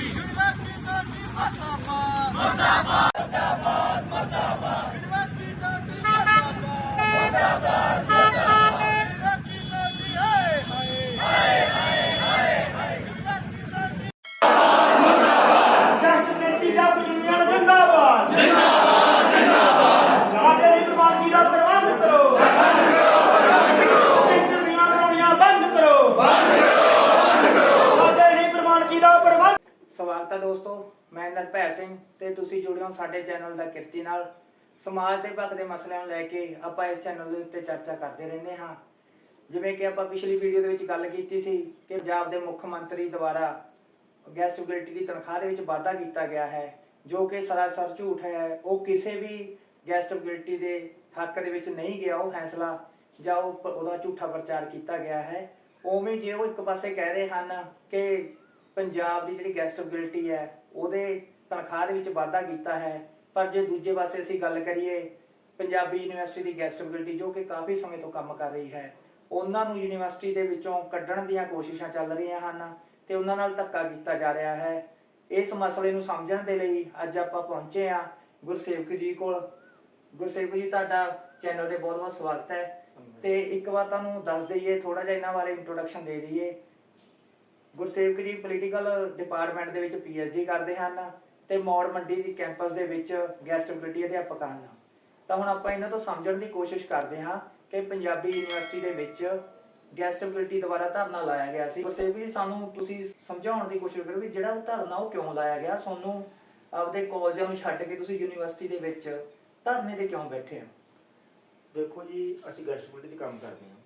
University ਤੁਹਾਡੀ ਮਰਦਾਬਾਦ ਮਰਦਾਬਾਦ ਮਰਦਾਬਾਦ ਮਰਦਾਬਾਦ university ਤੁਹਾਡੀ ਮਰਦਾਬਾਦ ਮਰਦਾਬਾਦ ਮਰਦਾਬਾਦ university ਤੁਹਾਡੀ ਹਾਏ ਹਾਏ ਹਾਏ ਹਾਏ ਹਾਏ ਯੂਨੀਵਰਸਿਟੀ ਤੁਹਾਡੀ ਰਾਸ਼ਟਰਪਤੀ ਦਾ ਪਸ਼ੂਆਂ ਜਿੰਦਾਬਾਦ ਜਿੰਦਾਬਾਦ ਜਿੰਦਾਬਾਦ ਸਾਡੇ ਨਿਰਮਾਣ ਦਾ ਪ੍ਰਬੰਧ ਕਰੋ ਇੰਟਰਵਿਊਆਂ ਕਰਾਉਣੀਆਂ ਬੰਦ ਕਰੋ ਬੰਦ ਕਰੋ ਬੰਦ ਕਰੋ ਸਾਡੇ ਨਿਰਮਾਣ ਦਾ ਪ੍ਰਬੰਧ ਸਵਾਗਤ ਹੈ ਦੋਸਤੋ ਮੈਂ ਨਰਭੈ ਸਿੰਘ ਤੇ ਤੁਸੀਂ ਜੁੜੇ ਹੋ ਸਾਡੇ ਚੈਨਲ ਦਾ ਕਿਰਤੀ ਨਾਲ। ਸਮਾਜ ਦੇ ਭੱਖ ਦੇ ਮਸਲਿਆਂ ਨੂੰ ਲੈ ਕੇ ਆਪਾਂ ਇਸ ਚੈਨਲ ਦੇ ਉੱਤੇ ਚਰਚਾ ਕਰਦੇ ਰਹਿੰਦੇ ਹਾਂ। ਜਿਵੇਂ ਕਿ ਆਪਾਂ ਪਿਛਲੀ ਵੀਡੀਓ ਦੇ ਵਿੱਚ ਗੱਲ ਕੀਤੀ ਸੀ ਕਿ ਪੰਜਾਬ ਦੇ ਮੁੱਖ ਮੰਤਰੀ ਦੁਆਰਾ ਗੈਸਟ ਫੈਕਲਟੀ ਦੀ ਤਨਖਾਹ ਦੇ ਵਿੱਚ ਵਾਧਾ ਕੀਤਾ ਗਿਆ ਹੈ, ਜੋ ਕਿ ਸਰਾਸਰ ਝੂਠ ਹੈ। ਉਹ ਕਿਸੇ ਵੀ ਗੈਸਟ ਫੈਕਲਟੀ ਦੇ ਹੱਕ ਦੇ ਵਿੱਚ ਨਹੀਂ ਗਿਆ ਉਹ ਫੈਸਲਾ, ਜਾਂ ਉਹ ਉਹਦਾ ਝੂਠਾ ਪ੍ਰਚਾਰ ਕੀਤਾ ਗਿਆ ਹੈ। ਉਵੇਂ ਜੇ ਉਹ ਇੱਕ ਪਾਸੇ ਕਹਿ ਰਹੇ ਹਨ ਕਿ ਪੰਜਾਬ ਦੀ ਜਿਹੜੀ ਗੈਸਟ ਫੈਕਲਟੀ ਹੈ, ਉਹਦੇ ਤਨਖਾਹ ਦੇ ਵਿੱਚ ਵਾਧਾ ਕੀਤਾ ਹੈ। ਪਰ ਜੇ ਦੂਜੇ ਪਾਸੇ ਅਸੀਂ ਗੱਲ ਕਰੀਏ, ਪੰਜਾਬੀ ਯੂਨੀਵਰਸਿਟੀ ਦੀ ਗੈਸਟ ਫੈਕਲਟੀ ਜੋ ਕਿ ਕਾਫੀ ਸਮੇਂ ਤੋਂ ਕੰਮ ਕਰ ਰਹੀ ਹੈ, ਉਹਨਾਂ ਨੂੰ ਯੂਨੀਵਰਸਿਟੀ ਦੇ ਵਿੱਚੋਂ ਕੱਢਣ ਦੀਆਂ ਕੋਸ਼ਿਸ਼ਾਂ ਚੱਲ ਰਹੀਆਂ ਹਨ ਤੇ ਉਹਨਾਂ ਨਾਲ ਧੱਕਾ ਕੀਤਾ ਜਾ ਰਿਹਾ ਹੈ। ਇਸ ਮਸਲੇ ਨੂੰ ਸਮਝਣ ਦੇ ਲਈ ਅੱਜ ਆਪਾਂ ਪਹੁੰਚੇ ਹਾਂ ਗੁਰਸੇਵਕ ਜੀ ਕੋਲ। ਗੁਰਸੇਵਕ ਜੀ, ਤੁਹਾਡਾ ਚੈਨਲ ਤੇ ਬਹੁਤ ਬਹੁਤ ਸਵਾਗਤ ਹੈ। ਤੇ ਇੱਕ ਵਾਰ ਤੁਹਾਨੂੰ ਦੱਸ ਦਈਏ ਥੋੜਾ ਜਿਹਾ ਇਹਨਾਂ ਬਾਰੇ ਇੰਟਰੋਡਕਸ਼ਨ ਦੇ ਦਈਏ। ਗੁਰਸੇਵਕ ਜੀ ਪੋਲੀਟੀਕਲ ਡਿਪਾਰਟਮੈਂਟ ਦੇ ਵਿੱਚ ਪੀਐਚਡੀ ਕਰਦੇ ਹਨ। ਤੇ ਮੌੜ ਮੰਡੀ ਦੀ ਕੈਂਪਸ ਦੇ ਵਿੱਚ ਗੈਸਟ ਫੈਕਲਟੀ ਅਧਿਆਪਕ ਹਨ ਤਾਂ ਹੁਣ ਆਪਾਂ ਇਹਨਾਂ ਤੋਂ ਸਮਝਣ ਦੀ ਕੋਸ਼ਿਸ਼ ਕਰਦੇ ਹਾਂ ਕਿ ਪੰਜਾਬੀ ਯੂਨੀਵਰਸਿਟੀ ਦੇ ਵਿੱਚ ਗੈਸਟ ਫੈਕਲਟੀ ਦੁਆਰਾ ਧਰਨਾ ਲਾਇਆ ਗਿਆ ਸੀ। ਗੁਰਸੇਵਕ ਜੀ ਸਾਨੂੰ ਤੁਸੀਂ ਸਮਝਾਉਣ ਦੀ ਕੋਸ਼ਿਸ਼ ਕਰੋ ਵੀ ਜਿਹੜਾ ਉਹ ਧਰਨਾ ਉਹ ਕਿਉਂ ਲਾਇਆ ਗਿਆ? ਤੁਹਾਨੂੰ ਆਪਦੇ ਕਾਲਜਾਂ ਨੂੰ ਛੱਡ ਕੇ ਤੁਸੀਂ ਯੂਨੀਵਰਸਿਟੀ ਦੇ ਵਿੱਚ ਧਰਨੇ ਤੇ ਕਿਉਂ ਬੈਠੇ ਹੋ? ਦੇਖੋ ਜੀ, ਅਸੀਂ ਗੈਸਟ ਫੈਕਲਟੀ 'ਤੇ ਕੰਮ ਕਰਦੇ ਹਾਂ।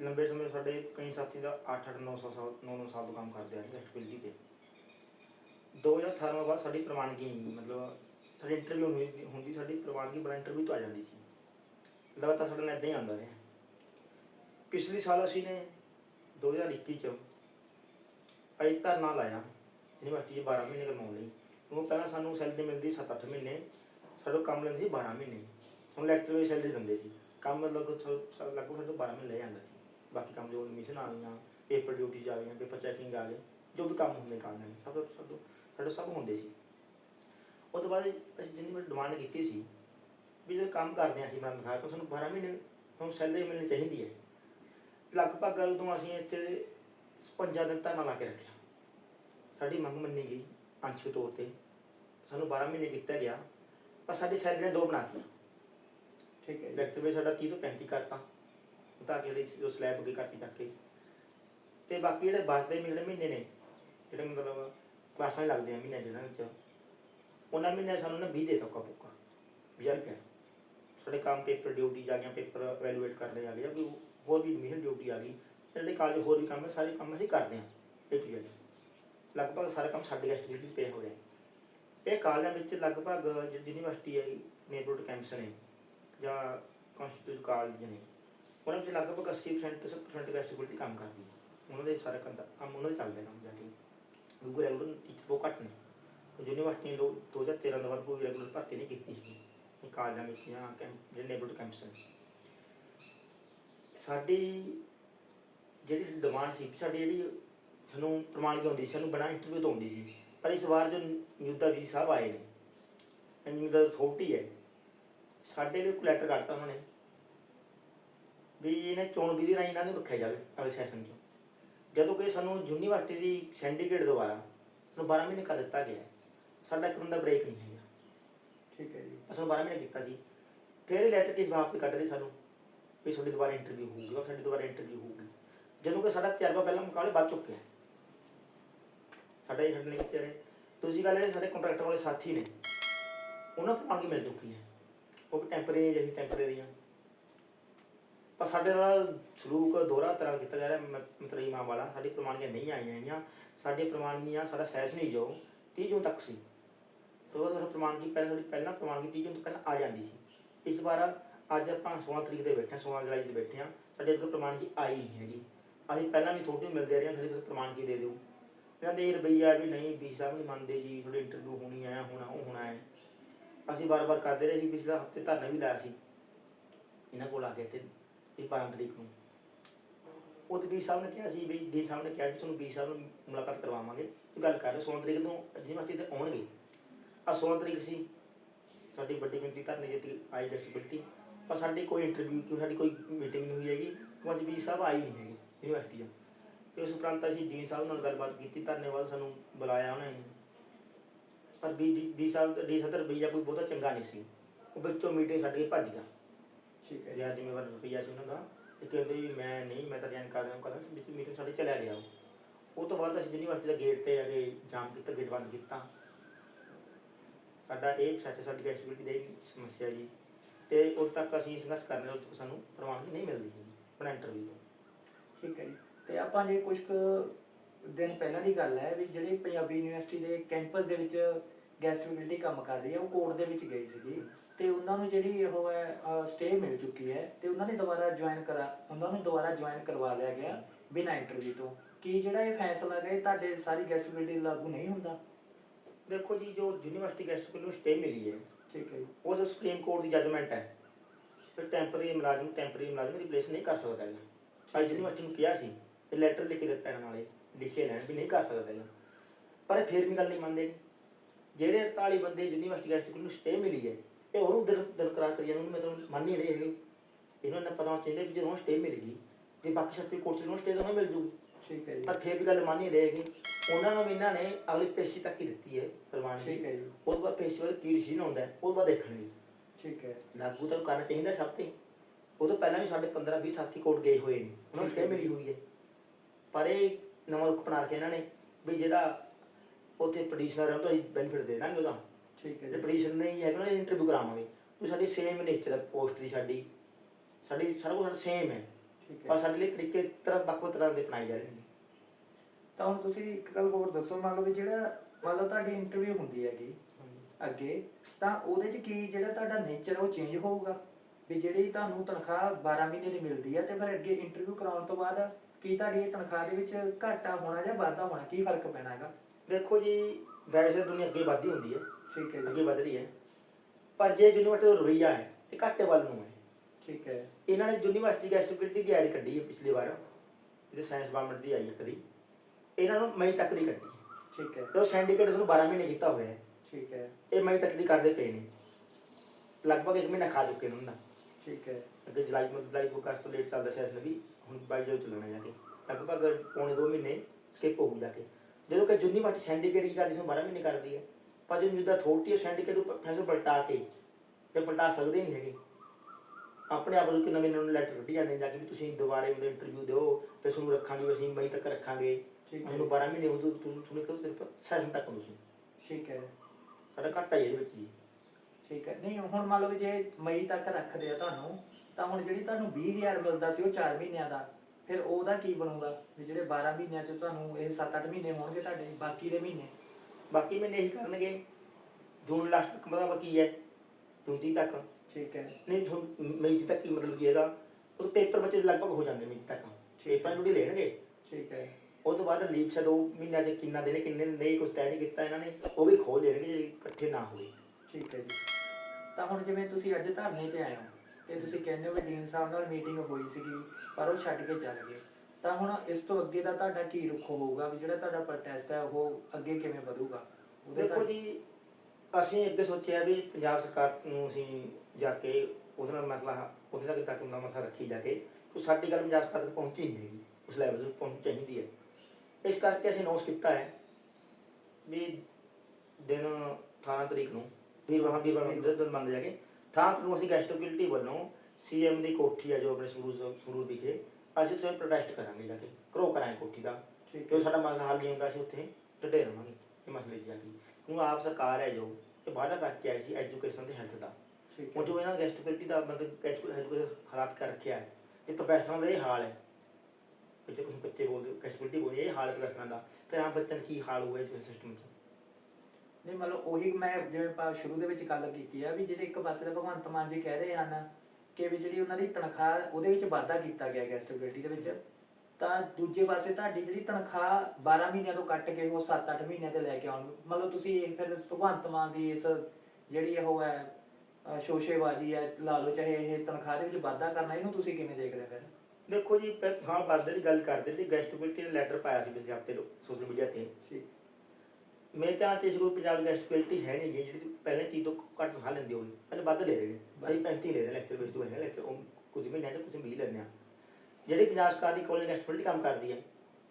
ਲੰਬੇ ਸਮੇਂ ਸਾਡੇ ਕਈ ਸਾਥੀ ਦਾ 8 8 9 ਸਾਲ 9 9 ਸਾਲ ਤੋਂ ਕੰਮ ਕਰਦੇ ਆ ਗੈਸਟ ਫੈਕਲਟੀ ਤੇ। 2018 ਤੋਂ ਬਾਅਦ ਸਾਡੀ ਪ੍ਰਵਾਨਗੀ ਨਹੀਂ ਮਤਲਬ ਸਾਡੀ ਇੰਟਰਵਿਊ ਹੁੰਦੀ ਹੁੰਦੀ ਸਾਡੀ ਪ੍ਰਵਾਨਗੀ ਬਣਾ ਇੰਟਰਵਿਊ ਤੋਂ ਆ ਜਾਂਦੀ ਸੀ। ਲਗਾਤਾਰ ਸਾਡੇ ਨਾਲ ਇਦਾਂ ਹੀ ਆਉਂਦਾ ਰਿਹਾ। ਪਿਛਲੇ ਸਾਲ ਅਸੀਂ ਨੇ 2021 ਚ ਅਈ ਧਰਨਾ ਲਾਇਆ, ਯੂਨੀਵਰਸਿਟੀ 'ਚ 12 ਮਹੀਨੇ ਕਰਵਾਉਣ ਲਈ। ਉਹ ਪਹਿਲਾਂ ਸਾਨੂੰ ਸੈਲਰੀ ਮਿਲਦੀ 7-8 ਮਹੀਨੇ, ਸਾਡੇ ਕੰਮ ਲੈਂਦੇ ਸੀ 12 ਮਹੀਨੇ। ਹੁਣ ਲੈਕਚਰ ਵਿੱਚ ਸੈਲਰੀ ਦਿੰਦੇ ਸੀ। ਕੰਮ ਲਗਭਗ ਲਗਭਗ ਸਾਡੇ ਤੋਂ 12 ਮਹੀਨੇ ਲੈ ਜਾਂਦਾ ਸੀ। ਬਾਕੀ ਕੰਮ ਜੋ ਐਡਮਿਸ਼ਨ ਆ ਗਈਆਂ ਪੇਪਰ ਡਿਊਟੀ ਆ ਗਈਆਂ ਪੇਪਰ ਚੈਕਿੰਗ ਆ ਗਏ, ਜੋ ਵੀ ਕੰਮ ਹੁੰਦੇ ਕਾਲਜਾਂ ਦੇ ਸਭ ਤੋਂ ਸਾਡੇ ਸਭ ਹੁੰਦੇ ਸੀ। ਉਹ ਤੋਂ ਬਾਅਦ ਅਸੀਂ ਜਿੰਨੀ ਵਾਰ ਡਿਮਾਂਡ ਕੀਤੀ ਸੀ ਵੀ ਜਦੋਂ ਕੰਮ ਕਰਦੇ ਹਾਂ ਅਸੀਂ ਮੈਂ ਦਿਖਾਇਆ ਤਾਂ ਸਾਨੂੰ 12 ਮਹੀਨੇ ਹੁਣ ਸੈਲਰੀ ਮਿਲਣੀ ਚਾਹੀਦੀ ਹੈ। ਲਗਭਗ ਉਦੋਂ ਅਸੀਂ ਇੱਥੇ 55 ਦਿਨ ਧਰਨਾ ਲਾ ਕੇ ਰੱਖਿਆ। ਸਾਡੀ ਮੰਗ ਮੰਨੀ ਗਈ ਅੰਸ਼ਕ ਤੌਰ ਤੇ। ਸਾਨੂੰ 12 ਮਹੀਨੇ ਕੀਤਾ ਗਿਆ ਪਰ ਸਾਡੀ ਸੈਲਰੀ ਨੇ ਦੋ ਬਣਾਤੀਆਂ ਠੀਕ ਹੈ ਲੈਕਚਰ ਵਿੱਚ ਸਾਡਾ 30 ਤੋਂ 35 ਕਰਤਾ। ਤਾਂ ਕਿ ਜਿਹੜੀ ਜੋ ਸਲੈਬ ਅੱਗੇ ਕਰਤੀ ਚੱਕ ਕੇ। ਤੇ ਬਾਕੀ ਜਿਹੜੇ ਬਚਦੇ ਜਿਹੜੇ ਮਹੀਨੇ ਨੇ ਜਿਹੜੇ ਮਤਲਬ ਕਲਾਸਾਂ 'ਚ ਲੱਗਦੇ ਮਹੀਨੇ ਜਿਹਨਾਂ ਵਿੱਚ। ਉਹਨਾਂ ਮਹੀਨੇ ਸਾਨੂੰ ਨਾ 20 ਦੇ ਤੋਕਾ ਪੁੱਕਾ ਰਿਜ਼ਲਟ ਹੈ ਸਾਡੇ ਕੰਮ ਪੇਪਰ ਡਿਊਟੀ ਆ ਗਈਆਂ ਪੇਪਰ ਐਵੈਲੂਏਟ ਕਰਨੇ ਆ ਗਏ ਕੋਈ ਹੋਰ ਵੀ ਐਡਮਿਸ਼ਨ ਡਿਊਟੀ ਆ ਗਈ। ਜਿਹੜੇ ਕਾਲਜ ਹੋਰ ਵੀ ਕੰਮ ਹੈ ਸਾਰੇ ਕੰਮ ਅਸੀਂ ਕਰਦੇ ਹਾਂ ਇਹ ਚੀਜ਼ ਲਗਭਗ ਸਾਰੇ ਕੰਮ ਸਾਡੇ ਐਸਟੀਮੇਟ ਪਏ ਹੋਏ ਆ ਇਹ ਕਾਲਜਾਂ ਵਿੱਚ ਲਗਭਗ ਜਿਹੜੀ ਯੂਨੀਵਰਸਿਟੀ ਹੈ ਨੇਬਰਹੁੱਡ ਕੈਂਪਸ ਨੇ, ਜਾਂ ਕਨਸਟੀਟਿਊਟ ਕਾਲਜ ਨੇ। ਉਹਨਾਂ ਵਿੱਚ ਲਗਭਗ 80% 70% ਗੈਸਟੀਬਿਲਿਟੀ ਕੰਮ ਕਰਦੀ ਉਹਨਾਂ ਦੇ ਸਾਰੇ ਕੰਮ ਕੰਮ ਉਹਨਾਂ ਦੇ ਚੱਲਦੇ ਕੰਮ ਜਾ ਕੇ। ਦੂਜੇ ਰੈਗੂਲਰ ਟੀਚਰ ਬਹੁਤ ਘੱਟ ਨੇ ਯੂਨੀਵਰਸਿਟੀ ਨੇ ਦੋ 2013 ਤੋਂ ਬਾਅਦ ਕੋਈ ਰੈਗੂਲਰ ਭਰਤੀ ਨਹੀਂ ਕੀਤੀ ਹੈਗੀ ਕਾਲਜਾਂ ਵਿੱਚ ਜਾਂ ਕੈਂਪ ਜਿਹੜੇ ਨੇਬਰਹੁੱਡ ਕੈਂਪਸ ਨੇ ਸਾਡੀ ਜਿਹੜੀ ਡਿਮਾਂਡ ਸੀ ਸਾਡੀ ਜਿਹੜੀ ਸਾਨੂੰ ਪ੍ਰਮਾਣਿਕ ਆਉਂਦੀ ਸੀ ਸਾਨੂੰ ਬਣਾ ਇੰਟਰਵਿਊ ਤੋਂ ਆਉਂਦੀ ਸੀ ਪਰ ਇਸ ਵਾਰ ਜੋ ਨਿਯੁਕਤਾ ਵੀ ਸਾਹਿਬ ਆਏ ਨੇ ਨਿਯੁਕਤਾ ਅਥਾਰਟੀ ਹੈ ਸਾਡੇ ਲਈ ਲੈਟਰ ਕੱਢਤਾ ਉਹਨਾਂ ਨੇ ਵੀ ਇਹਨੇ ਚੋਣ ਵਿਧੀ ਰਾਹੀਂ ਇਹਨਾਂ ਨੂੰ ਰੱਖਿਆ ਜਾਵੇ ਅਗਲੇ ਸੈਸ਼ਨ 'ਚ ਜਦੋਂ ਕਿ ਸਾਨੂੰ ਯੂਨੀਵਰਸਿਟੀ ਦੀ ਸਿੰਡੀਕੇਟ ਦੁਆਰਾ ਨੂੰ 12 ਮਹੀਨੇ ਕਰ ਦਿੱਤਾ ਗਿਆ। ਸਾਡਾ ਇੱਕ ਦਿਨ ਦਾ ਬ੍ਰੇਕ ਨਹੀਂ ਹੈਗਾ। ਠੀਕ ਹੈ ਜੀ। ਸਾਨੂੰ 12 ਮਹੀਨੇ ਕੀਤਾ ਸੀ। ਫਿਰ ਇਹ ਲੈਟਰ ਕਿਸ ਬਾਤ ਤੇ ਕੱਢ ਰਹੇ ਸਾਨੂੰ? ਵੀ ਤੁਹਾਡੀ ਦੁਬਾਰਾ ਇੰਟਰਵਿਊ ਹੋਊਗੀ ਉਹ ਸਾਡੀ ਦੁਬਾਰਾ ਇੰਟਰਵਿਊ ਹੋਊਗੀ। ਜਦੋਂ ਕਿ ਸਾਡਾ ਤਜਰਬਾ ਪਹਿਲਾਂ ਮੁਕਾਬਲੇ ਵੱਧ ਚੁੱਕਿਆ। ਸਾਡਾ ਇਹ ਸਾਡੇ ਲਈ ਕਿਤੇ ਰਹੇ। ਦੂਜੀ ਗੱਲ ਜਿਹੜੇ ਸਾਡੇ ਕੰਟਰੈਕਟਰ ਵਾਲੇ ਸਾਥੀ ਨੇ ਉਹਨਾਂ ਨੂੰ ਪ੍ਰਵਾਨਗੀ ਮਿਲ ਚੁੱਕੀ ਹੈ। ਉਹ ਵੀ ਟੈਂਪਰੇਰੀ ਜਿਹੀ ਟੈਂਪਰੇਰੀ ਆ ਪਰ ਸਾਡੇ ਨਾਲ ਸਲੂਕ, ਦੋਹਰਾ ਤਰ੍ਹਾਂ ਕੀਤਾ ਜਾ ਰਿਹਾ ਮ- ਮਾਂ ਵਾਲਾ। ਸਾਡੀ ਪ੍ਰਵਾਨਗੀਆਂ ਨਹੀਂ ਆਈਆਂ ਹੈਗੀਆਂ। ਸਾਡੀ ਪ੍ਰਵਾਨਗੀਆਂ ਸਾਡਾ ਸੈਸ਼ਨ ਨਹੀਂ ਜੋ 30 ਜੂਨ ਤੱਕ ਸੀ। ਤੋਂ ਬਾਅਦ ਸਾਨੂੰ ਪ੍ਰਵਾਨਗੀ ਪਹਿਲਾਂ ਸਾਡੀ ਪਹਿਲਾਂ ਪ੍ਰਵਾਨਗੀ 30 ਜੂਨ ਤੋਂ ਪਹਿਲਾਂ ਆ ਜਾਂਦੀ ਸੀ। ਇਸ ਵਾਰ ਅੱਜ ਆਪਾਂ 16 ਤਰੀਕ ਦੇ ਬੈਠੇ ਹਾਂ 16 ਜੁਲਾਈ ਦੇ ਬੈਠੇ ਹਾਂ। ਸਾਡੇ ਕੋਲ ਪ੍ਰਵਾਨਗੀ ਆਈ ਨਹੀਂ ਹੈਗੀ। ਅਸੀਂ ਪਹਿਲਾਂ ਵੀ ਥੋੜੀ ਮਿਲਦੇ ਰਹੇ ਹਾਂ, ਸਾਡੇ ਕੋਲ ਪ੍ਰਵਾਨਗੀ ਦੇ ਦਿਓ। ਇਹਨਾਂ ਦੇ ਇਹ ਰਵੱਈਆ ਵੀ ਨਹੀਂ, ਵੀ ਸਾਹਿਬ ਨਹੀਂ ਮੰਨਦੇ ਜੀ, ਤੁਹਾਡੀ ਇੰਟਰਵਿਊ ਹੋਣੀ ਹੈ, ਹੋਣਾ, ਉਹ ਹੋਣਾ ਹੈ। ਅਸੀਂ ਵਾਰ-ਵਾਰ ਕਰਦੇ ਰਹੇ ਸੀ, ਪਿਛਲਾ ਹਫ਼ਤੇ ਧਰਨਾ ਵੀ ਲਾਇਆ ਸੀ। ਇਹਨਾਂ ਕੋਲ ਆ ਕੇ ਤੇ ਇਹ 12 ਤਰੀਕ ਨੂੰ। ਉਹ ਤੇ ਸਾਹਿਬ ਨੇ ਕਿਹਾ ਸੀ ਵੀ ਡੀ ਸਾਹਿਬ ਨੇ ਕਿਹਾ ਜੀ ਤੁਹਾਨੂੰ ਬੀ ਸਾਹਿਬ ਨੂੰ ਮੁਲਾਕਾਤ ਕਰਵਾਵਾਂਗੇ। ਗੱਲ ਕਰ ਰਹੇ 16 ਤਰੀਕ ਨੂੰ ਯੂਨੀਵਰਸਿਟੀ ਤੇ ਆਉਣਗੇ। ਆ 16 ਤਰੀਕ ਸੀ। ਸਾਡੀ ਵੱਡੀ ਗਿਣਤੀ ਧਰਨੇ ਜਿੱਤੀ ਆਈ ਜਸਟਿਬਿਲਿਟੀ ਪਰ ਸਾਡੀ ਕੋਈ ਇੰਟਰਵਿਊ ਕਿਉਂ ਸਾਡੀ ਕੋਈ ਮੀਟਿੰਗ ਨਹੀਂ ਹੋਈ ਹੈਗੀ। ਪੰਜ ਵੀ ਸਾਹਿਬ ਆਈ ਨਹੀਂ ਹੈਗੇ ਯੂਨੀਵਰਸਿਟੀ ਆ ਤੇ ਉਸ ਉਪਰੰਤ ਅਸੀਂ ਡੀ ਸਾਹਿਬ ਨਾਲ ਗੱਲਬਾਤ ਕੀਤੀ ਧਰਨੇ ਬਾਅਦ ਸਾਨੂੰ ਬੁਲਾਇਆ ਉਹਨਾਂ ਨੇ। ਪਰ ਬੀ ਡੀ ਸਾਹਿਬ ਡੀ ਸਾਹਿਬ ਦਾ ਕੋਈ ਬਹੁਤਾ ਚੰਗਾ ਨਹੀਂ ਸੀ। ਉਹ ਵਿੱਚੋਂ ਮੀਟਿੰਗ ਛੱਡ ਕੇ ਭੱਜ ਗਿਆ। ਠੀਕ ਹੈ ਜੀ ਜਿਹੜਾ ਜ਼ਿੰਮੇਵਾਰ ਰੁਪਈਆ ਸੀ ਉਹਨਾਂ ਦਾ। ਇਹ ਕਹਿੰਦੇ ਵੀ ਮੈਂ ਨਹੀਂ, ਮੈਂ ਤਾਂ ਰਿਆਨ ਕਰ ਰਿਹਾ ਕਰਾਂ ਵਿੱਚ ਮੀਟਿੰਗ ਸਾਡੇ ਚਲਿਆ ਗਿਆ ਉਹ। ਉਹ ਤੋਂ ਬਾਅਦ ਅਸੀਂ ਯੂਨੀਵਰਸਿਟੀ ਦਾ ਗੇਟ ਤੇ ਆ ਕੇ ਜਾਮ ਕੀਤਾ ਗੇਟ ਬੰਦ ਕੀਤਾ। ਸਾਡਾ ਇਹ ਸੱਚ ਸਾਡੀ ਐਕਟੀਵਿਟੀ ਦੀ ਸਮੱਸਿਆ ਜੀ। ਤੇ ਉਦੋਂ ਤੱਕ ਅਸੀਂ ਸੰਘਰਸ਼ ਕਰਨ ਰਹੇ ਸਾਨੂੰ ਪ੍ਰਵਾਨਗੀ ਨਹੀਂ ਮਿਲਦੀ ਜੀ, ਆਪਣਾ ਇੰਟਰਵਿਊ ਤੋਂ। ਠੀਕ ਹੈ ਜੀ। ਤੇ ਆਪਾਂ ਜੇ ਕੁਝ ਕੁ ਦਿਨ ਪਹਿਲਾਂ ਦੀ ਗੱਲ ਹੈ ਵੀ ਜਿਹੜੇ ਪੰਜਾਬੀ ਯੂਨੀਵਰਸਿਟੀ ਦੇ ਕੈਂਪਸ ਦੇ ਵਿੱਚ ਗੈਸਟ ਫੈਕਲਟੀ ਕੰਮ ਕਰ ਰਹੀ ਹੈ, ਉਹ ਕੋਰਟ ਦੇ ਵਿੱਚ ਗਈ ਸੀਗੀ। ਤੇ ਉਹਨਾਂ ਨੂੰ ਜਿਹੜੀ ਉਹ ਹੈ ਸਟੇ ਮਿਲ ਚੁੱਕੀ ਹੈ ਤੇ ਉਹਨਾਂ ਨੇ ਦੁਬਾਰਾ ਜੁਆਇਨ ਕਰਾ ਉਹਨਾਂ ਨੂੰ ਦੁਬਾਰਾ ਜੁਆਇਨ ਕਰਵਾ ਲਿਆ ਗਿਆ ਬਿਨਾਂ ਇੰਟਰਵਿਊ ਤੋਂ। ਕੀ ਜਿਹੜਾ ਇਹ ਫੈਸਲਾ ਹੈ ਇਹ ਤੁਹਾਡੇ ਸਾਰੀ ਗੈਸਟ ਫੈਕਲਟੀ ਲਾਗੂ ਨਹੀਂ ਹੁੰਦਾ? ਦੇਖੋ ਜੀ ਜੋ ਯੂਨੀਵਰਸਿਟੀ ਗੈਸਟ ਨੂੰ ਸਟੇ ਮਿਲੀ ਹੈ ਠੀਕ ਹੈ ਜੀ। ਉਸ ਸੁਪਰੀਮ ਕੋਰਟ ਦੀ ਜੱਜਮੈਂਟ ਹੈ। ਫਿਰ ਟੈਂਪਰੇਰੀ ਮੁਲਾਜ਼ਮ ਟੈਂਪਰੇਰੀ ਮੁਲਾਜ਼ਮ ਰਿਪਲੇਸ ਨਹੀਂ ਕਰ ਸਕਦਾ ਹੈਗਾ। ਅੱਜ ਯੂਨੀਵਰਸਿਟੀ ਨੂੰ ਕਿਹਾ ਸੀ ਇਹ ਲੈਟਰ ਲਿਖ ਕੇ ਦਿੱਤਾ ਇਹਨਾਂ ਨਾਲੇ ਲਿਖੇ ਲੈਣ ਵੀ ਨਹੀਂ ਕਰ ਸਕਦਾ ਹੈਗਾ। ਪਰ ਇਹ ਫਿਰ ਵੀ ਗੱਲ ਨਹੀਂ ਮੰਨਦੇ। ਜਿਹੜੇ 48 ਬੰਦੇ ਯੂਨੀਵਰਸਿਟੀ ਗੈਸਟ ਨੂੰ ਸਟੇ ਮਿਲੀ ਹੈ ਇਹ ਉਹਨੂੰ ਦਿਲ ਦਿਲਕਰਾਰ ਕਰੀ ਜਾਂਦੇ ਉਹਨੂੰ ਮਤਲਬ ਮੰਨ ਨਹੀਂ ਰਹੇ ਹੈਗੇ। ਇਹਨਾਂ ਨੂੰ ਪਤਾ ਹੋਣਾ ਚਾਹੀਦਾ ਵੀ ਜਦੋਂ ਸਟੇ ਮਿਲ ਗਈ ਜੇ ਬਾਕੀ ਸੁਪਰੀਮ ਕੋਰਟ ਨੂੰ ਸਟੇ ਤਾਂ ਮਿਲ ਜੂਗੀ। ਠੀਕ ਹੈ ਜੀ। ਪਰ ਫਿਰ ਵੀ ਗੱਲ ਮੰਨ ਨਹੀਂ ਰਹੇਗੀ ਉਹਨਾਂ ਨੂੰ ਵੀ ਇਹਨਾਂ ਨੇ ਅਗਲੀ ਪੇਸ਼ੀ ਤੱਕ ਹੀ ਦਿੱਤੀ ਹੈ ਪ੍ਰਵਾਨਗੀ। ਠੀਕ ਹੈ ਜੀ। ਉਸ ਤੋਂ ਬਾਅਦ ਪੇਸ਼ੀ ਵਾਲਾ ਕੀ ਡਿਸੀਜਨ ਹੁੰਦਾ ਹੈ ਉਹ ਤੋਂ ਬਾਅਦ ਦੇਖਣਗੇ ਠੀਕ ਹੈ। ਲਾਗੂ ਤਾਂ ਕਰਨਾ ਚਾਹੀਦਾ ਸਭ ਤੇ। ਉਹ ਤੋਂ ਪਹਿਲਾਂ ਵੀ ਸਾਡੇ 15 20 ਸਾਥੀ ਕੋਰਟ ਗਏ ਹੋਏ ਨੇ। ਉਹਨਾਂ ਨੂੰ ਸਟੇ ਮਿਲੀ ਹੋਈ ਹੈ। ਪਰ ਇਹ ਨਵਾਂ ਰੁਖ ਬਣਾ ਕੇ ਇਹਨਾਂ ਨੇ ਵੀ ਜਿਹੜਾ ਉੱਥੇ ਪਟੀਸ਼ਨਰ ਹੈ ਉਹ ਅਸੀਂ ਬੈਨੀਫਿਟ ਦੇ ਦਾਂਗੇ ਉਹਦਾ। ਠੀਕ ਹੈ ਜੇ। ਜੀ ਪਟੀਸ਼ਨ ਨਹੀਂ ਹੈ ਉਹਨਾਂ ਨੇ ਇੰਟਰਵਿਊ ਕਰਾਵਾਂਗੇ। ਉਹ ਸਾਡੀ ਸੇਮ ਨੇਚਰ ਹੈ ਪੋਸਟ ਦੀ ਸਾਡੀ। ਸਾਡੀ ਸਾਰਾ ਕੁਝ ਸਾਡਾ ਸੇਮ ਹੈ। ਠੀਕ ਹੈ। ਪਰ ਸਾਡੇ ਲਈ ਤਰੀਕੇ ਤਰ੍ਹਾਂ ਵੱਖ ਵੱਖ ਤਰ੍ਹਾਂ ਦੇ ਅਪਣਾਏ ਜਾ ਰਹੇ ਨੇ। ਤਾਂ ਹੁਣ ਤੁਸੀਂ ਇੱਕ ਗੱਲ ਹੋਰ ਦੱਸੋ ਮੰਨ ਲਓ ਵੀ ਜਿਹੜਾ ਮੰਨ ਲਓ ਤੁਹਾਡੀ ਇੰਟਰਵਿਊ ਹੁੰਦੀ ਹੈਗੀ ਅੱਗੇ ਤਾਂ ਉਹਦੇ 'ਚ ਕੀ ਜਿਹੜਾ ਤੁਹਾਡਾ ਨੇਚਰ ਉਹ ਚੇਂਜ ਹੋਊਗਾ? ਵੀ ਜਿਹੜੀ ਤੁਹਾਨੂੰ ਤਨਖਾਹ 12 ਮਹੀਨੇ ਦੀ ਮਿਲਦੀ ਹੈ ਤੇ ਫਿਰ ਅੱਗੇ ਇੰਟਰਵਿਊ ਕਰਾਉਣ ਤੋਂ ਬਾਅਦ ਕੀ ਤੁਹਾਡੀ ਇਹ ਤਨਖਾਹ ਦੇ ਵਿੱਚ ਘਾਟਾ ਹੋਣਾ ਜਾਂ ਵਾਧਾ ਹੋਣਾ? ਕੀ ਫ਼ਰਕ ਪੈਣਾ ਹੈਗਾ? ਦੇਖੋ ਜੀ ਵੈਸੇ ਦੁਨੀਆ ਅੱਗੇ ਵੱਧਦੀ ਹੁੰਦੀ ਹੈ। ਠੀਕ ਹੈ ਅੱਗੇ ਜੀ। ਵਧ ਰਹੀ ਹੈ। ਪਰ ਜੇ ਯੂਨੀਵਰਸਿਟੀ ਦਾ ਰਵੱਈਆ ਹੈ ਇਹ ਘਾਟੇ ਵੱਲ ਨੂੰ ਹੈ। ਠੀਕ ਹੈ। ਇਹਨਾਂ ਨੇ ਯੂਨੀਵਰਸਿਟੀ ਗੈਸਟੀਬਿਲਿਟੀ ਦੀ ਐਡ ਕੱਢੀ ਹੈ ਪਿਛਲੀ ਵਾਰ। ਜਿਹਦੇ ਸਾਇੰਸ ਡਿਪਾਰਟਮੈਂਟ ਦੀ ਆਈ ਹੈ ਕਦੀ ਇਹਨਾਂ ਨੂੰ ਮਈ ਤੱਕ ਦੀ ਕੱਢੀ ਹੈ। ਠੀਕ ਹੈ। ਤੇ ਉਹ ਸਿੰਡੀਕੇਟ ਨੂੰ 12 ਮਹੀਨੇ ਕੀਤਾ ਹੋਇਆ ਹੈ। ਠੀਕ ਹੈ। ਇਹ ਮਈ ਤੱਕ ਦੀ ਕਰਦੇ ਪਏ ਨੇ। ਲਗਭਗ 1 ਮਹੀਨਾ ਖਾ ਚੁੱਕੇ ਨੇ ਉਹਨਾਂ ਠੀਕ ਹੈ। ਅੱਗੇ ਜੁਲਾਈ ਮਤਲਬ ਜੁਲਾਈ ਤੋਂ ਤੋਂ ਲੇਟ ਚੱਲਦਾ ਸੈਸ਼ਨ ਵੀ। ਹੁਣ 22 ਜੋ ਚੱਲਣਾ ਜਾ ਕੇ। ਲਗਭਗ ਪੌਣੇ 2 ਮਹੀਨੇ ਸਕਿਪ ਹੋ ਜਾ ਕੇ। ਜਦੋਂ ਕਿ ਯੂਨੀਵਰਸਿਟੀ ਸਿੰਡੀਕੇਟ ਕੀ ਕਰਦੀ ਸੀ ਉਹ 12 ਮਹੀਨੇ ਕਰਦੀ ਹੈ। ਪਰ ਜਦੋਂ ਜਿਹਦਾ ਅਥਾਰਟੀ ਹੈ ਸਿੰਡੀਕੇਟ ਨੂੰ ਫੈਸਲਾ ਪਲਟਾ ਕੇ ਤੇ ਪਲਟਾ ਸਕਦੇ ਨਹੀਂ ਹੈਗੇ। ਆਪਣੇ ਆਪ ਨੂੰ ਕਿ ਨਵੇਂ ਨਵੇਂ ਲੈਟਰ ਕੱਢੀ ਜਾਂਦੇ ਜਾ ਕੇ ਵੀ ਤੁਸੀਂ ਦੁਬਾਰੇ ਉਹਦਾ ਇੰਟਰਵਿਊ ਦਿਓ ਤੇ ਤੁਹਾਨੂੰ ਰੱਖਾਂਗੇ ਅਸੀਂ ਮਈ ਤੱਕ ਰੱਖਾਂਗੇ। ਠੀਕ ਹੈ। ਤੁਹਾਨੂੰ 12 ਮਹੀਨੇ ਹੋ ਤੁਸੀਂ ਤੁਹਾਨੂੰ ਕਦੋਂ ਤੱਕ ਸੈਸ਼ਨ ਤੱਕ ਤੁਸੀਂ। ਠੀਕ ਹੈ। ਸਾਡਾ ਘੱਟ ਹੈ ਇਹਦੇ ਵਿੱਚ ਜੀ। ਠੀਕ ਹੈ। ਨਹੀਂ ਹੁਣ ਮੰਨ ਲਓ ਜੇ ਮਈ ਤੱਕ ਰੱਖਦੇ ਆ ਤੁਹਾਨੂੰ ਤਾਂ ਹੁਣ ਜਿਹੜੀ ਤੁਹਾਨੂੰ 20000 ਮਿਲਦਾ ਸੀ ਉਹ 4 ਮਹੀਨਿਆਂ ਦਾ ਫਿਰ ਉਹਦਾ ਕੀ ਬਣੂਗਾ? ਵੀ ਜਿਹੜੇ 12 ਮਹੀਨਿਆਂ ਚ ਤੁਹਾਨੂੰ ਇਹ 7-8 ਮਹੀਨੇ ਹੋਣਗੇ ਤੁਹਾਡੇ ਬਾਕੀ ਦੇ ਮਹੀਨੇ। ਬਾਕੀ ਮਹੀਨੇ ਇਹੀ ਕਰਨਗੇ ਜੂਨ ਲਾਸਟ ਤੱਕ ਮਤਲਬ ਕੀ ਹੈ ਜੂਨ ਤੀਹ ਤੱਕ। ਠੀਕ ਹੈ। ਨਹੀਂ ਜੂਨ ਮਈ ਤੀਹ ਤੱਕ ਕੀ ਮਤਲਬ ਕੀ ਇਹਦਾ ਉਹ ਪੇਪਰ ਬੱਚੇ ਲਗਭਗ ਹੋ ਜਾਂਦੇ ਮਈ ਤੱਕ। ਪੇਪਰਾਂ ਜੁੜੀ ਲੈਣਗੇ। ਠੀਕ ਹੈ। ਉਹ ਤੋਂ ਬਾਅਦ ਲੀਵ ਸ਼ੈਡੋ ਮਹੀਨਿਆਂ 'ਚ ਕਿੰਨਾ ਦੇਣੇ ਕਿੰਨੇ ਨਹੀਂ ਕੁਝ ਤੈਅ ਨਹੀਂ ਕੀਤਾ ਇਹਨਾਂ ਨੇ ਉਹ ਵੀ ਖੋਲ ਦੇਣਗੇ ਜੇ ਇਕੱਠੇ ਨਾ ਹੋਏ। ਠੀਕ ਹੈ ਜੀ। ਤਾਂ ਹੁਣ ਜਿਵੇਂ ਤੁਸੀਂ ਅੱਜ ਧਰਨੇ ਤੇ ਆਏ ਹੋ ਤੇ ਤੁਸੀਂ ਕਹਿੰਦੇ ਹੋ ਵੀ ਡੀਨ ਸਾਹਿਬ ਨਾਲ ਮੀਟਿੰਗ ਹੋਈ ਸੀਗੀ ਪਰ ਉਹ ਛੱਡ ਕੇ ਚੱਲ ਗਏ। ਤਾਂ ਹੁਣ ਇਸ ਤੋਂ ਅੱਗੇ ਦਾ ਤੁਹਾਡਾ ਕੀ ਰੁਖ ਹੋਊਗਾ ਵੀ ਜਿਹੜਾ ਤੁਹਾਡਾ ਪ੍ਰੋਟੈਸਟ ਹੈ ਉਹ ਅੱਗੇ ਕਿਵੇਂ ਵਧੂਗਾ? ਉਹਦੇ ਦੇਖੋ ਤੱਕ- ਜੀ ਅਸੀਂ ਅੱਗੇ ਸੋਚਿਆ ਵੀ ਪੰਜਾਬ ਸਰਕਾਰ ਨੂੰ ਅਸੀਂ ਜਾ ਕੇ ਉਹਦੇ ਨਾਲ ਮਸਲਾ ਉਹਦੇ ਨਾਲ ਤੱਕ ਦਾ ਮਸਲਾ ਰੱਖੀ ਜਾ ਕੇ ਕਿ ਸਾਡੀ ਗੱਲ ਪੰਜਾਬ ਸਰਕਾਰ ਤੱਕ ਪਹੁੰਚੀ ਨਹੀਂ ਹੈਗੀ ਉਸ ਲੈਵਲ ਤੇ ਪਹੁੰਚ ਚਾਹੀਦੀ ਹੈ। ਇਸ ਕਰਕੇ ਅਸੀਂ ਅਨਾਉਂਸ ਕੀਤਾ ਹੈ ਵੀ ਦਿਨ 18 ਤਰੀਕ ਨੂੰ ਵੀਰਵਾਰ ਵੀਰਵਾਰ ਨੂੰ ਦਿਨ ਮੰਨ ਜਾ ਕੇ ਥਾਂ ਨੂੰ ਅਸੀਂ ਗੈਸਟੇਬਿਲਿਟੀ ਵੱਲੋਂ ਸੀਐਮ ਦੀ ਕੋਠੀ ਹੈ ਜੋ ਆਪਣੇ ਸਰੂਰ ਸਰੂਰ ਵਿਖੇ ਅਸੀਂ ਉੱਥੇ ਪ੍ਰੋਟੈਸਟ ਕਰਾਂਗੇ ਜਾ ਕੇ ਕਰੋ ਕਰਾਂਗੇ ਕੋਠੀ ਦਾ। ਠੀਕ ਹੈ। ਸਾਡਾ ਮਸਲਾ ਹੱਲ ਨਹੀਂ ਹੁੰਦਾ ਅਸੀਂ ਉੱਥੇ ਡਟੇ ਰਹਾਂਗੇ ਇਹ ਮਸਲੇ 'ਚ ਜਾ ਕੇ। ਕਿਉਂ ਆਪ ਸਰਕਾਰ ਹੈ ਜੋ ਇਹ ਵਾਅਦਾ ਕਰਕੇ ਆਈ ਸੀ ਐਜੂਕੇਸ਼ਨ ਤੇ ਹੈਲਥ ਦਾ। ਠੀਕ ਹੁਣ ਹੈ ਜੋ ਇਹਨਾਂ ਨੇ ਗੈਸਟੇਬਿਲਿਟੀ ਦਾ ਮਤਲਬ ਐਜੂਕੇਸ਼ਨ ਹਾਲਾਤ ਕਰ ਰੱਖਿਆ ਹੈ ਇਹ ਪ੍ਰੋਫੈਸ਼ਨਲ ਦਾ ਇਹ ਹਾਲ ਹੈ। ਪਿੱਛੇ ਕੁਝ ਬੱਚੇ ਬੋਲਦੇ ਗੈਸਟੇਬਿਲਿਟੀ ਬੋਲਦੇ ਇਹ ਹਾਲ ਹੈ ਪ੍ਰੋਫੈਸ਼ਨਲ ਦਾ। ਫਿਰ ਆਪ ਬੱਚਿਆਂ ਦਾ ਕੀ ਹਾਲ ਹੋਊਗਾ ਐਜੂਕੇਸ਼ਨ ਸਿਸਟਮ 'ਚ? ਨਹੀਂ ਮਤਲਬ ਉਹੀ ਮੈਂ ਜਿਵੇਂ ਆਪਾਂ ਸ਼ੁਰੂ ਦੇ ਵਿੱਚ ਗੱਲ ਕੀਤੀ ਆ ਵੀ ਜਿਹੜੇ ਇੱਕ ਪਾਸੇ ਤਾਂ ਭਗਵੰਤ ਮਾਨ ਜੀ ਕਹਿ ਰਹੇ ਹਨ ਕਿ ਵੀ ਜਿਹੜੀ ਉਹਨਾਂ ਦੀ ਤਨਖਾਹ ਉਹਦੇ ਵਿੱਚ ਵਾਧਾ ਕੀਤਾ ਗਿਆ ਗੈਸਟੇਬਿਲਿਟੀ ਦੇ ਵਿੱਚ ਤਾਂ ਦੂਜੇ ਪਾਸੇ ਤੁਹਾਡੀ ਜਿਹੜੀ ਤਨਖਾਹ 12 ਮਹੀਨਿਆਂ ਤੋਂ ਕੱਟ ਕੇ ਉਹ 7-8 ਮਹੀਨਿਆਂ ਤੇ ਲੈ ਕੇ ਆਉਣ ਮਤਲਬ ਤੁਸੀਂ ਇਹ ਫਿਰ ਭਗਵੰਤ ਮਾਨ ਦੀ ਇਸ ਜਿਹੜੀ ਉਹ ਹੈ ਸ਼ੋਸ਼ੇਬਾਜ਼ੀ ਹੈ ਲਾ ਲਓ ਚਾਹੇ ਇਹ ਤਨਖਾਹ ਦੇ ਵਿੱਚ ਵਾਧਾ ਕਰਨਾ ਇਹਨੂੰ ਤੁਸੀਂ ਕਿਵੇਂ ਦੇਖ ਰਹੇ ਫਿਰ? ਦੇਖੋ ਜੀ ਹਾਂ ਬਾਦਲ ਦੀ ਗੱਲ ਕਰਦੇ ਜਿਹੜੀ ਗੈਸਟੇਬਿਲਿਟੀ ਨੇ ਲੈਟਰ ਪਾਇਆ ਸੀ ਪਿਛਲੇ ਹਫ਼ਤੇ ਸੋਸ਼ਲ ਮੀਡੀਆ ਤੇ। ਠੀਕ ਮੇਰੇ ਚ ਇਸ ਕੋਈ ਪੰਜਾਬ ਗੈਸਟ ਕੁਆਲਿਟੀ ਹੈ ਨਹੀਂ ਗੀ ਜਿਹੜੀ ਪਹਿਲੇ ਚੀਜ਼ ਤੋਂ ਘੱਟ ਤਨਖਾਹ ਲੈਂਦੇ ਹੋਵੇ ਪਹਿਲੇ ਵੱਧ ਲੈ ਰਹੇ ਨੇ। ਅਸੀਂ 35 ਲੈ ਰਹੇ ਲੈਕਚਰ ਬੇਸ ਤੋਂ ਹੈ ਲੈਕਚਰ ਉਹ ਕੁਝ ਮਹੀਨਿਆਂ ਚ ਕੁਝ 20 ਲੈਂਦੇ ਆ ਜਿਹੜੀ ਪੰਜਾਬ ਸਰਕਾਰ ਦੀ ਕਾਲਜ ਗੈਸਟ ਕੁਆਲਿਟੀ ਕੰਮ ਕਰਦੀ ਹੈ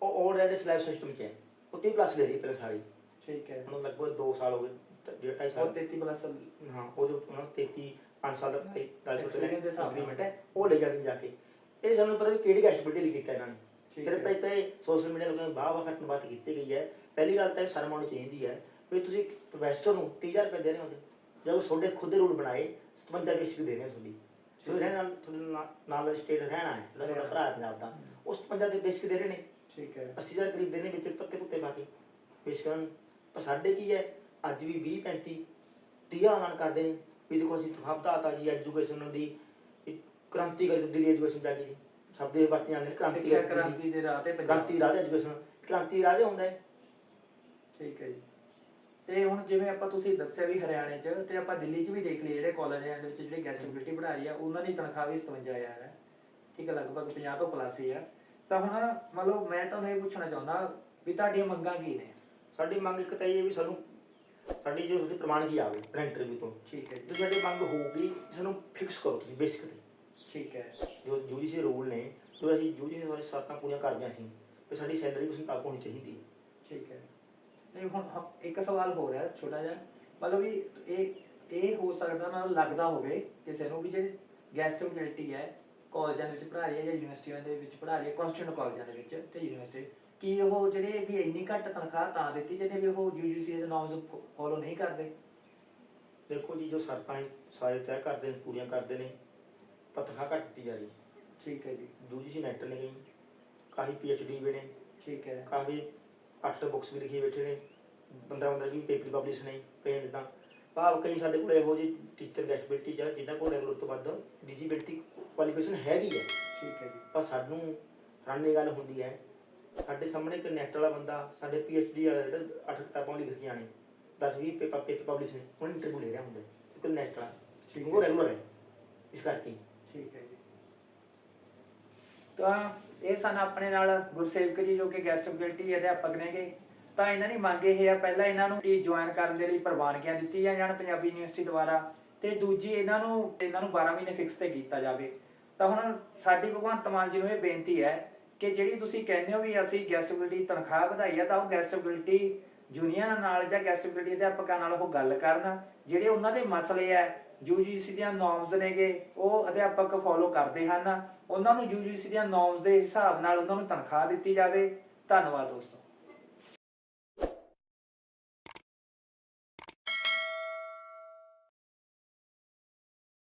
ਉਹ ਆਲਰੇਡੀ ਸਲੈਬ ਸਿਸਟਮ 'ਚ ਹੈ। ਉਹ 30 ਪਲੱਸ ਲੈ ਰਹੀ ਹੈ ਪਹਿਲੇ ਸਾਰੀ ਠੀਕ ਹੈ। ਹੁਣ ਲਗਭਗ 2 ਸਾਲ ਹੋ ਗਏ ਤੇ ਡੇਢ ਢਾਈ ਉਹ ਸਾਲ 33 ਪਲੱਸ ਹਾਂ ਉਹ ਜੋ ਉਹਨਾਂ 33 5 ਸਾਲ ਦਾ ਪੜਾਈ 40 Experience ਦੇ ਹਿਸਾਬ ਨਾਲ। ਅਗਰੀਮੈਂਟ ਹੈ ਉਹ ਲੈ ਜਾਂਦੇ ਜਾ ਕੇ। ਇਹ ਸਾਨੂੰ ਪਤਾ ਵੀ ਕਿਹੜੀ ਗੈਸਟ ਕੁਆਲਿਟੀ ਲਈ ਕੀਤਾ ਇਹਨਾਂ ਨੇ। ਠੀਕ ਸਿਰਫ ਹੈ। ਇੱਥੇ ਸੋਸ਼ਲ ਮੀਡੀਆ ਲੋਕਾਂ ਨੇ ਬਾਹ ਬਾਹ ਖੱਟਣ ਬਾਤ ਕੀਤੀ ਗਈ ਹੈ। ਪਹਿਲੀ ਗੱਲ ਤਾਂ ਇਹ ਸ਼ਰਮ ਆਉਣੀ ਚਾਹੀਦੀ ਹੈ ਵੀ ਤੁਸੀਂ ਪ੍ਰੋਫੈਸਰ ਨੂੰ 30000 ਰੁਪਏ ਦੇ ਰਹੇ ਹੋ ਜੇ ਉਹ ਤੁਹਾਡੇ ਖੁਦ ਦੇ ਰੂਲ ਬਣਾਏ 57 ਬੇਸਿਕ ਦੇ ਰਹੇ ਤੁਹਾਡੀ। ਤੁਸੀਂ ਰਹਿਣਾ ਤੁਹਾਡੇ ਨਾਲ- ਨਾਲ ਦਾ ਸਟੇਟ ਰਹਿਣਾ ਹੈ ਜਿਹੜਾ ਤੁਹਾਡਾ ਭਰਾ ਪੰਜਾਬ ਦਾ ਉਸ 57 ਦੇ ਬੇਸਿਕ ਦੇ ਰਹੇ ਨੇ। ਠੀਕ ਹੈ। 80000 ਕਰੀਬ ਦੇ ਨੇ ਵਿੱਚ ਪੱਤੇ ਪੁੱਤੇ ਪਾ ਕੇ ਪੇਸ਼ ਕਰਨ। ਪਰ ਸਾਡੇ ਕੀ ਹੈ ਅੱਜ ਵੀ 20 35 30 ਐਲਾਨ ਕਰਦੇ ਨੇ। ਵੀ ਦੇਖੋ ਅਸੀਂ ਹਫਤਾ ਆਤਾ ਜੀ ਐਜੂਕੇਸ਼ਨ ਦੀ ਇੱਕ ਕ੍ਰਾਂਤੀ ਕਰੀ ਦਿੱਲੀ ਐਜੂਕੇਸ਼ਨ ਜਾ ਕੇ ਸ਼ਬਦ ਇਹ ਵਰਤੇ ਜਾਂਦੇ ਨੇ ਕ੍ਰਾਂਤੀ ਕ੍ਰਾਂਤੀ ਦੇ ਰਾਹ ਤੇ ਪੰਜਾਬ। ਕ੍ਰਾਂਤੀ ਰਾਜ ਐਜੂਕੇਸ਼ਨ ਕ੍ਰਾਂਤੀ ਰਾਜ ਹੁੰਦਾ ਹੈ। ਠੀਕ ਹੈ ਜੀ। ਤੇ ਹੁਣ ਜਿਵੇਂ ਆਪਾਂ ਤੁਸੀਂ ਦੱਸਿਆ ਵੀ ਹਰਿਆਣੇ 'ਚ ਤੇ ਆਪਾਂ ਦਿੱਲੀ 'ਚ ਵੀ ਦੇਖ ਲਈ ਜਿਹੜੇ ਕਾਲਜਾਂ ਦੇ ਵਿੱਚ ਜਿਹੜੇ ਗੈਸਟ ਫੈਕਲਟੀ ਪੜ੍ਹਾ ਰਹੀ ਆ ਉਹਨਾਂ ਦੀ ਤਨਖਾਹ ਵੀ 57000 ਹੈ। ਠੀਕ ਹੈ ਲਗਭਗ 50 ਤੋਂ ਪਲੱਸ ਹੀ ਆ ਤਾਂ ਹੁਣ ਮਤਲਬ ਮੈਂ ਤੁਹਾਨੂੰ ਇਹ ਪੁੱਛਣਾ ਚਾਹੁੰਦਾ ਵੀ ਤੁਹਾਡੀਆਂ ਮੰਗਾਂ ਕੀ ਨੇ? ਸਾਡੀ ਮੰਗ ਇੱਕ ਤਾਂ ਇਹ ਹੈ ਵੀ ਸਾਨੂੰ ਸਾਡੀ ਜੋ ਉਹਦੀ ਪ੍ਰਮਾਣਿਕੀ ਆਵੇ ਇੰਟਰਵਿਊ ਤੋਂ। ਠੀਕ ਹੈ ਜੇ। ਸਾਡੀ ਮੰਗ ਹੋਊਗੀ ਸਾਨੂੰ ਫਿਕਸ ਕਰੋ ਤੁਸੀਂ ਬੇਸਿਕ ਤੇ। ਠੀਕ ਹੈ। ਜੋ ਯੂਜੀਸੀ ਰੂਲ ਨੇ ਜੋ ਅਸੀਂ ਯੂਜੀਸੀ ਵਾਲੀ ਸ਼ਰਤਾਂ ਪੂਰੀਆਂ ਕਰਦੀਆਂ ਸੀ ਤੇ ਸਾਡੀ ਸੈਲਰੀ ਵੀ ਉਸ ਮੁਤਾਬਕ ਹੋਣੀ ਚਾਹੀਦੀ ਹੈ। ਠੀਕ ਹੈ। ਨਹੀਂ ਹੁਣ ਹਮ- ਇੱਕ ਸਵਾਲ ਹੋ ਰਿਹਾ ਛੋਟਾ ਜਿਹਾ। ਮਤਲਬ ਵੀ ਇਹ ਇਹ ਹੋ ਸਕਦਾ ਨਾਲ ਲੱਗਦਾ ਹੋਵੇ ਕਿਸੇ ਨੂੰ ਵੀ ਜਿਹੜੀ ਗੈਸਟ ਫੈਕਲਟੀ ਹੈ ਕਾਲਜਾਂ ਦੇ ਵਿੱਚ ਪੜ੍ਹਾ ਰਹੀ ਹੈ ਜਾਂ ਯੂਨੀਵਰਸਿਟੀਆਂ ਦੇ ਵਿੱਚ ਪੜ੍ਹਾ ਰਹੀ ਹੈ ਕਨਸਟੈਂਟ ਕਾਲਜਾਂ ਦੇ ਵਿੱਚ ਤੇ ਯੂਨੀਵਰਸਿਟੀ ਕੀ ਉਹ ਜਿਹੜੇ ਵੀ ਇੰਨੀ ਘੱਟ ਤਨਖਾਹ ਤਾਂ ਦਿੱਤੀ ਜਿਹੜੇ ਵੀ ਉਹ ਯੂਜੀਸੀ ਦੇ ਨਾਮਸ ਫੋਲੋ ਨਹੀਂ ਕਰਦੇ? ਦੇਖੋ ਜੀ ਜੋ ਸ਼ਰਤਾਂ ਸਾਰੇ ਤੈਅ ਕਰਦੇ ਨੇ ਪੂਰੀਆਂ ਕਰਦੇ ਨੇ ਪਤਖਾ ਘੱਟ ਦਿੱਤੀ ਜਾ ਰਹੀ ਹੈ। ਠੀਕ ਹੈ ਜੀ। ਦੂਜੀ ਸੀ ਨੈਟ ਨੇ ਗਈ ਕਾਹੀ ਪੀਐਚਡੀ ਵੀ ਨੇ। ਠੀਕ ਹੈ। ਕਾਹੀ ਅੱਠ ਬੁੱਕਸ ਵੀ ਲਿਖੀ ਬੈਠੇ ਨੇ 15 15 ਵੀ ਪੇਪਰ ਪਬਲਿਸ਼ ਨਹੀਂ ਕਈ ਜਿੱਦਾਂ। ਭਾਵ ਕਈ ਸਾਡੇ ਕੋਲ ਇਹੋ ਜਿਹੇ ਟੀਚਰ ਗੈਸਟਬਿਲਟੀ ਜਾਂ ਜਿਨ੍ਹਾਂ ਕੋਲ ਰੈਗੂਲਰ ਤੋਂ ਵੱਧ ਡਿਜੀਬਿਲਟੀ ਕੁਆਲੀਫਿਕੇਸ਼ਨ ਹੈਗੀ ਹੈ ਠੀਕ ਹੈ ਜੀ। ਪਰ ਸਾਨੂੰ ਰਣਨੀ ਗੱਲ ਹੁੰਦੀ ਹੈ ਸਾਡੇ ਸਾਹਮਣੇ ਇੱਕ ਨੈਟ ਵਾਲਾ ਬੰਦਾ ਸਾਡੇ ਪੀ ਐੱਚ ਡੀ ਵਾਲਾ ਜਿਹੜਾ ਅੱਠ ਕਿਤਾਬਾਂ ਲਿਖ ਗਿਆ ਨੇ 10 20 ਪੇਪਰ ਪੇਪਰ ਪਬਲਿਸ਼ ਨੇ ਉਹਨੇ ਇੰਟਰਵਿਊ ਲੈ ਰਿਹਾ ਹੁੰਦਾ ਇੱਕ ਨੈਟ ਵਾਲਾ। ਠੀਕ ਉਹ ਰੈਗੂਲਰ ਹੈ ਇਸ ਕਰਕੇ। ਠੀਕ ਹੈ ਜੀ। ਤਾਂ ਇਹ ਸਨ ਆਪਣੇ ਨਾਲ ਗੁਰਸੇਵਕ ਜੀ ਜੋ ਕਿ ਗੈਸਟ ਫੈਕਲਟੀ ਅਧਿਆਪਕ ਨੇਗੇ। ਤਾਂ ਇਹਨਾਂ ਦੀ ਮੰਗ ਇਹ ਹੈ ਪਹਿਲਾਂ ਇਹਨਾਂ ਨੂੰ ਟੀ ਜੁਆਇਨ ਕਰਨ ਦੇ ਲਈ ਪ੍ਰਵਾਨਗੀਆਂ ਦਿੱਤੀਆਂ ਜਾਣ ਪੰਜਾਬੀ ਯੂਨੀਵਰਸਿਟੀ ਦੁਆਰਾ ਤੇ ਦੂਜੀ ਇਹਨਾਂ ਨੂੰ ਇਹਨਾਂ ਨੂੰ 12 ਮਹੀਨੇ ਫਿਕਸ ਤੇ ਕੀਤਾ ਜਾਵੇ। ਤਾਂ ਹੁਣ ਸਾਡੀ ਭਗਵੰਤ ਮਾਨ ਜੀ ਨੂੰ ਇਹ ਬੇਨਤੀ ਹੈ ਕਿ ਜਿਹੜੀ ਤੁਸੀਂ ਕਹਿੰਦੇ ਹੋ ਵੀ ਅਸੀਂ ਗੈਸਟ ਫੈਕਲਟੀ ਤਨਖਾਹ ਵਧਾਈ ਆ, ਤਾਂ ਉਹ ਗੈਸਟ ਫੈਕਲਟੀ ਜੂਨੀਅਰ ਨਾਲ ਜਾਂ ਗੈਸਟ ਫੈਕਲਟੀ ਅਧਿਆਪਕਾਂ ਨਾਲ ਉਹ ਗੱਲ ਕਰਨ। ਜਿਹੜੇ ਉਹਨਾਂ ਦੇ ਮਸਲੇ ਆ ਯੂਜੀਸੀ ਦੀਆਂ ਨੋਰਮਸ ਨੇਗੇ, ਉਹ ਅਧਿਆਪਕ ਫੋਲੋ ਕਰਦੇ ਹਨ। ਉਹਨਾਂ ਨੂੰ ਯੂਜੀਸੀ ਦੀਆਂ ਨੋਰਮਸ ਦੇ ਹਿਸਾਬ ਨਾਲ ਉਹਨਾਂ ਨੂੰ ਤਨਖਾਹ ਦਿੱਤੀ ਜਾਵੇ। ਧੰਨਵਾਦ ਦੋਸਤੋ।